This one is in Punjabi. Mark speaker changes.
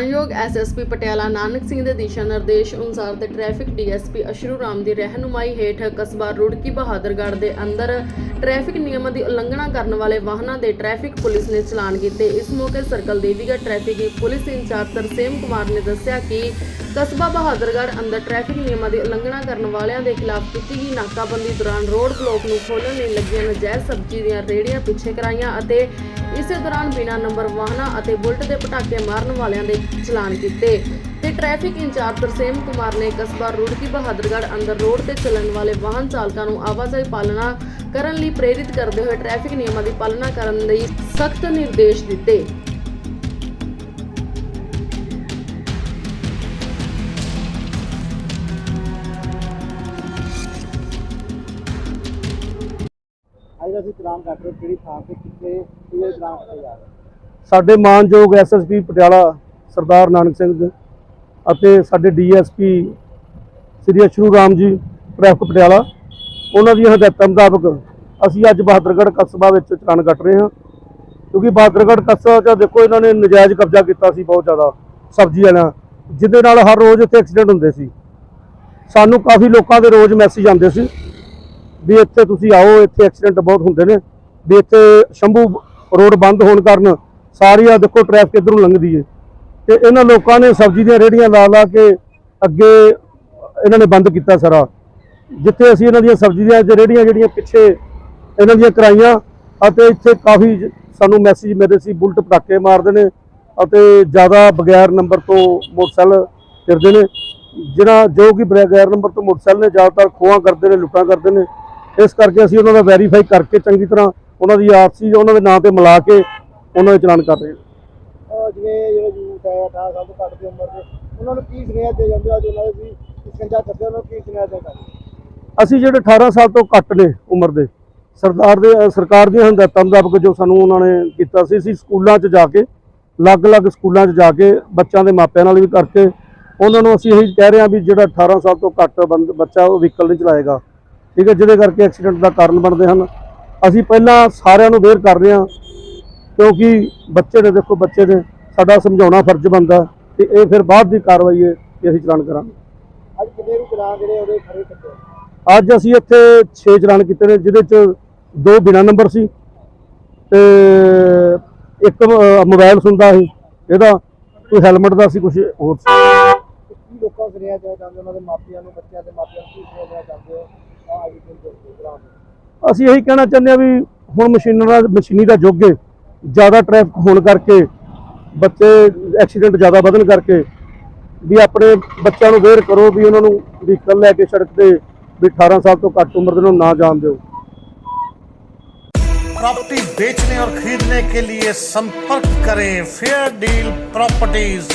Speaker 1: ਮਾਨਯੋਗ ਐਸਐਸਪੀ ਪਟਿਆਲਾ ਨਾਨਕ ਸਿੰਘ ਦੇ ਦਿਸ਼ਾ ਨਿਰਦੇਸ਼ ਅਨੁਸਾਰ ਤੇ ਟ੍ਰੈਫਿਕ ਡੀਐਸਪੀ ਅਸ਼ਰੂ ਰਾਮ ਦੀ ਰਹਿਨੁਮਾਈ ਹੇਠ ਕਸਬਾ ਰੁੜਕੀ ਬਹਾਦਰਗੜ੍ਹ ਦੇ ਅੰਦਰ ਟ੍ਰੈਫਿਕ ਨਿਯਮਾਂ ਦੀ ਉਲੰਘਣਾ ਕਰਨ ਵਾਲੇ ਵਾਹਨਾਂ ਦੇ ਟ੍ਰੈਫਿਕ ਪੁਲਿਸ ਨੇ ਚਲਾਨ ਕੀਤੇ। ਇਸ ਮੌਕੇ circle Devigarh traffic police incharge Tarsem Kumar ਨੇ ਦੱਸਿਆ ਕਿ ਕਸਬਾ ਬਹਾਦਰਗੜ੍ਹ ਅੰਦਰ ਟ੍ਰੈਫਿਕ ਨਿਯਮਾਂ ਦੀ ਉਲੰਘਣਾ ਕਰਨ ਵਾਲਿਆਂ ਦੇ ਖਿਲਾਫ ਕੀਤੀ ਗਈ ਨਾਕਾਬੰਦੀ ਦੌਰਾਨ ਰੋਡ ਬਲੋਕ ਨੂੰ ਖੋਲ੍ਹਣ ਲਈ ਲੱਗੀਆਂ ਨਜਾਇਜ਼ ਸਬਜ਼ੀ ਦੀਆਂ ਰੇਹੜੀਆਂ ਪਿੱਛੇ ਕਰਾਈਆਂ ਅਤੇ ਇਸੇ ਦੌਰਾਨ ਬਿਨਾਂ ਨੰਬਰ ਵਾਹਨਾਂ ਅਤੇ ਬੁਲਟ ਦੇ ਪਟਾਕੇ ਮਾਰਨ ਵਾਲਿਆਂ ਦੇ ਚਲਾਨ ਕੀਤੇ। ਤੇ ਟ੍ਰੈਫਿਕ ਇੰਚਾਰਜ ਤਰਸੇਮ ਕੁਮਾਰ ਨੇ ਕਸਬਾ ਰੁੜਕੀ ਬਹਾਦਰਗੜ੍ਹ ਅੰਦਰ ਰੋਡ ਤੇ ਚੱਲਣ ਵਾਲੇ ਵਾਹਨ ਚਾਲਕਾਂ ਨੂੰ ਆਵਾਜਾਈ ਪਾਲਣਾ ਕਰਨ ਲਈ ਪ੍ਰੇਰਿਤ ਕਰਦੇ ਹੋਏ ਟ੍ਰੈਫਿਕ ਨਿਯਮਾਂ ਦੀ ਪਾਲਣਾ ਕਰਨ ਲਈ ਸਖਤ ਨਿਰਦੇਸ਼ ਦਿੱਤੇ।
Speaker 2: ਅੱਜ ਅਸੀਂ ਚਲਾਨ ਕੱਟ ਰਹੇ ਕਿਹੜੀ ਥਾਂ ਤੇ ਕਿੱਥੇ ਇਹ ਚਲਾਨ ਕੱਟੇ ਜਾ ਰਹੇ
Speaker 3: ਸਾਡੇ ਮਾਨਯੋਗ ਐਸਐਸਪੀ ਪਟਿਆਲਾ ਸਰਦਾਰ ਨਾਨਕ ਸਿੰਘ ਅਤੇ ਸਾਡੇ ਡੀਐਸਪੀ ਸ੍ਰੀ ਅਸ਼ਰੂ ਰਾਮ ਜੀ ਟ੍ਰੈਫਿਕ ਪਟਿਆਲਾ, ਉਹਨਾਂ ਦੀਆਂ ਹਦਾਇਤਾਂ ਮੁਤਾਬਕ ਅਸੀਂ ਅੱਜ ਬਹਾਦਰਗੜ੍ਹ ਕਸਬਾ ਵਿੱਚ ਚਲਾਨ ਕੱਟ ਰਹੇ ਹਾਂ। ਕਿਉਂਕਿ ਬਹਾਦਰਗੜ੍ਹ ਕਸਬਾ 'ਚ ਦੇਖੋ ਇਹਨਾਂ ਨੇ ਨਜਾਇਜ਼ ਕਬਜ਼ਾ ਕੀਤਾ ਸੀ ਬਹੁਤ ਜ਼ਿਆਦਾ ਸਬਜ਼ੀ ਵਾਲਿਆਂ ਜਿਹਦੇ ਨਾਲ ਹਰ ਰੋਜ਼ ਇੱਥੇ ਐਕਸੀਡੈਂਟ ਹੁੰਦੇ ਸੀ। ਸਾਨੂੰ ਕਾਫੀ ਲੋਕਾਂ ਦੇ ਰੋਜ਼ ਮੈਸੇਜ ਆਉਂਦੇ ਸੀ। ਵੀ ਇੱਥੇ ਤੁਸੀਂ ਆਓ, ਇੱਥੇ ਐਕਸੀਡੈਂਟ ਬਹੁਤ ਹੁੰਦੇ ਨੇ। ਵੀ ਇੱਥੇ ਸ਼ੰਭੂ ਰੋਡ ਬੰਦ ਹੋਣ ਕਾਰਨ ਸਾਰੀਆਂ ਦੇਖੋ ਟ੍ਰੈਫਿਕ ਇਧਰੋਂ ਲੰਘਦੀ ਏ। ਤੇ ਇਹਨਾਂ ਲੋਕਾਂ ਨੇ ਸਬਜ਼ੀ ਦੀਆਂ ਰੇਹੜੀਆਂ ਲਾ ਲਾ ਕੇ ਅੱਗੇ ਇਹਨਾਂ ਨੇ ਬੰਦ ਕੀਤਾ ਸਾਰਾ। ਜਿੱਥੇ ਅਸੀਂ ਇਹਨਾਂ ਦੀਆਂ ਸਬਜ਼ੀ ਦੀਆਂ ਜੇ ਰੇਹੜੀਆਂ ਜਿਹੜੀਆਂ ਪਿੱਛੇ ਇਹਨਾਂ ਦੀਆਂ ਕਰਾਈਆਂ, ਅਤੇ ਇੱਥੇ ਕਾਫੀ ਸਾਨੂੰ ਮੈਸੇਜ ਮਿਲਦੇ ਸੀ, ਬੁਲਟ ਪਟਾਕੇ ਮਾਰਦੇ ਨੇ, ਅਤੇ ਜ਼ਿਆਦਾ ਬਗੈਰ ਨੰਬਰ ਤੋਂ ਮੋਟਰਸਾਈਕਲ ਫਿਰਦੇ ਨੇ। ਜਿਹੜਾ ਜੋ ਕਿ ਬਗੈਰ ਨੰਬਰ ਤੋਂ ਮੋਟਰਸਾਈਕਲ ਨੇ, ਜ਼ਿਆਦਾਤਰ ਖੋਹਾਂ ਕਰਦੇ ਨੇ, ਲੁੱਟਾਂ ਕਰਦੇ ਨੇ। ਇਸ ਕਰਕੇ ਅਸੀਂ ਉਹਨਾਂ ਦਾ ਵੈਰੀਫਾਈ ਕਰਕੇ ਚੰਗੀ ਤਰ੍ਹਾਂ ਉਹਨਾਂ ਦੀ ਆਰਸੀ ਉਹਨਾਂ ਦੇ ਨਾਂ ਤੇ ਮਿਲਾ ਕੇ ਉਹਨਾਂ ਦੇ ਚਲਾਨ ਕਰ ਰਹੇ ਹਾਂ।
Speaker 2: ਉਹ ਜਿਵੇਂ ਜਿਹੜੇ ਯੂਥ ਹੈ 18 ਸਾਲ ਤੋਂ ਘੱਟ ਦੀ ਉਮਰ ਦੇ ਉਹਨਾਂ ਨੂੰ ਕੀ ਸੁਨੇਹਾ ਦੇ ਜਾਂਦੇ? ਆ ਜੋ ਉਹਨਾਂ ਦੇ ਵੀ ਸਕੰਜਾ ਕਰਦੇ ਉਹਨਾਂ ਨੂੰ ਕੀ ਸੁਨੇਹਾ ਦੇ ਜਾਂਦੇ?
Speaker 3: ਅਸੀਂ ਜਿਹੜੇ 18 ਸਾਲ ਤੋਂ ਘੱਟ ਨੇ ਉਮਰ ਦੇ ਸਰਦਾਰ ਦੇ ਸਰਕਾਰ ਦੀਆਂ ਹਦਾਇਤਾਂ ਮੁਤਾਬਕ ਜੋ ਸਾਨੂੰ ਉਹਨਾਂ ਨੇ ਕੀਤਾ ਸੀ ਅਸੀਂ ਸਕੂਲਾਂ 'ਚ ਜਾ ਕੇ ਅਲੱਗ-ਅਲੱਗ ਸਕੂਲਾਂ 'ਚ ਜਾ ਕੇ ਬੱਚਿਆਂ ਦੇ ਮਾਪਿਆਂ ਨਾਲ ਵੀ ਕਰਕੇ ਉਹਨਾਂ ਨੂੰ ਅਸੀਂ ਇਹੀ ਕਹਿ ਰਹੇ ਹਾਂ ਵੀ ਜਿਹੜਾ 18 ਸਾਲ ਤੋਂ ਘੱਟ ਬੰਦ- ਬੱਚਾ ਉਹ ਵਹੀਕਲ ਨਹੀਂ ਚਲਾਏਗਾ। ਠੀਕ ਹੈ ਜਿਹਦੇ ਕਰਕੇ ਐਕਸੀਡੈਂਟ ਦਾ ਕਾਰਨ ਬਣਦੇ ਹਨ। ਅਸੀਂ ਪਹਿਲਾਂ ਸਾਰਿਆਂ ਨੂੰ ਵੇਅਰ ਕਰ ਰਹੇ ਹਾਂ ਕਿਉਂਕਿ ਬੱਚੇ ਨੇ ਦੇਖੋ ਬੱਚੇ ਨੇ ਸਾਡਾ ਸਮਝਾਉਣਾ ਫਰਜ਼ ਬਣਦਾ ਤੇ ਇਹ ਫਿਰ ਬਾਅਦ ਦੀ ਕਾਰਵਾਈ ਹੈ ਕਿ ਅਸੀਂ ਚਲਾਨ ਕਰਾਂਗੇ।
Speaker 2: ਅੱਜ ਕਿੰਨੇ ਵੀ ਚਲਾਨ ਜਿਹੜੇ ਉਹਦੇ ਖੜੇ ਕੱਟੇ ਆ?
Speaker 3: ਅੱਜ ਅਸੀਂ ਇੱਥੇ 6 ਚਲਾਨ ਕੀਤੇ ਨੇ ਜਿਹਦੇ ਚ ਦੋ ਬਿਨਾ ਨੰਬਰ ਸੀ ਤੇ ਇੱਕ ਮੋਬਾਈਲ ਸੁਣਦਾ ਸੀ ਇਹਦਾ ਕੋਈ ਹੈਲਮਟ ਦਾ ਸੀ ਕੁਝ ਹੋਰ ਸੀ।
Speaker 2: ਕੀ ਲੋਕਾਂ ਦੇਣਾ ਚਾਹੁੰਦੇ ਉਹਨਾਂ ਦੇ ਮਾਪਿਆਂ ਨੂੰ ਬੱਚਿਆਂ ਦੇ ਮਾਪਿਆਂ ਨੂੰ ਕੀ ਸੁਨੇਹਾ ਦੇਣਾ ਚਾਹੁੰਦੇ ਹੋ?
Speaker 3: ਅਸੀਂ ਇਹੀ ਕਹਿਣਾ ਚਾਹੁੰਦੇ ਹਾਂ ਵੀ ਹੁਣ ਮਸ਼ੀਨਾਂ ਦਾ ਮਸ਼ੀਨੀ ਦਾ ਯੁੱਗ ਹੈ ਜ਼ਿਆਦਾ ਟ੍ਰੈਫਿਕ ਹੋਣ ਕਰਕੇ ਬੱਚੇ ਐਕਸੀਡੈਂਟ ਜ਼ਿਆਦਾ ਵਧਣ ਕਰਕੇ ਵੀ ਆਪਣੇ ਬੱਚਿਆਂ ਨੂੰ ਵੇਅਰ ਕਰੋ ਵੀ ਉਹਨਾਂ ਨੂੰ ਵਹੀਕਲ ਲੈ ਕੇ ਸੜਕ ਤੇ ਵੀ 18 ਸਾਲ ਤੋਂ ਘੱਟ ਉਮਰ ਦੇ ਨੂੰ ਨਾ ਜਾਣ ਦਿਓ
Speaker 4: प्रॉपर्टी बेचने और खरीदने के लिए संपर्क करें फेयर डील प्रॉपर्टीज